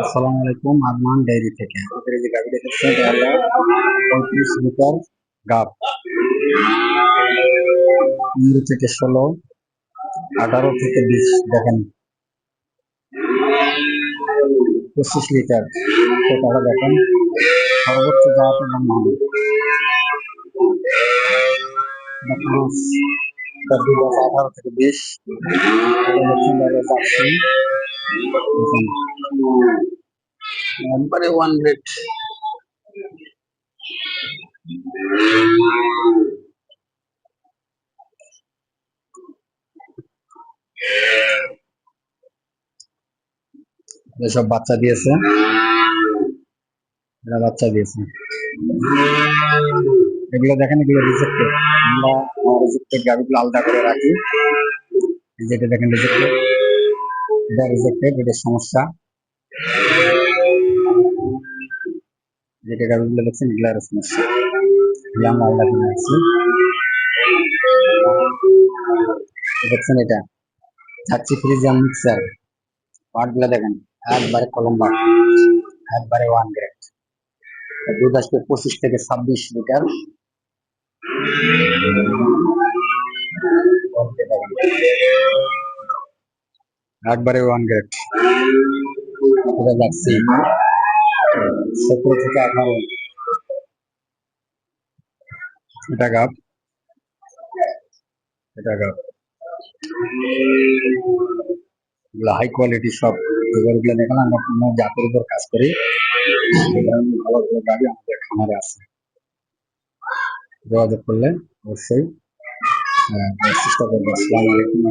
আসসালামু আলাইকুম আদমান ডায়েরি থেকে। আমাদের এই যে গাড়ি দেখেছেন পঁয়ত্রিশ লিটার গাব। পনেরো থেকে ষোলো, আঠারো থেকে বিশ, দেখেন। পঁচিশ লিটার। টাকা দেখেন, সর্বোচ্চ যাওয়াতে দাম আঠারো থেকে বিশ একবারে ওয়ান রেট এসব বাচ্চা দিয়েছে। এরা বাচ্চা দিয়েছে। এগুলো দেখেন, এগুলো রিজেক্টেড আমরা রিজেক্টেড গাড়িগুলো আলাদা করে রাখি। যেটা দেখেন রিজেক্টেড এটা রিজেক্টেড এটার সমস্যা। যেটা গাড়িগুলো দেখছেন, এগুলো আরও সমস্যা। এগুলো আমরা আলাদা করে রাখছি। দেখছেন এটা? চাচ্ছি ফ্রিজার মিক্সার পার্টগুলো দেখেন, একবারে কলম্বা একবারে ওয়ান গ্রেড দুধ আসবে পঁচিশ থেকে ছাব্বিশ লিটার। একবারে ওয়ান এটা যাচ্ছি। সতেরো থেকে আঠারো। এটা গাপ এটা গাপ এগুলো হাই কোয়ালিটি সব এগুলো দেখলাম আমরা জাতের উপর কাজ করি। ভালো ভালো গাড়ি আমাদের খামারে আছে। যোগাযোগ করলে অবশ্যই চেষ্টা করব। আসসালামু আলাইকুম।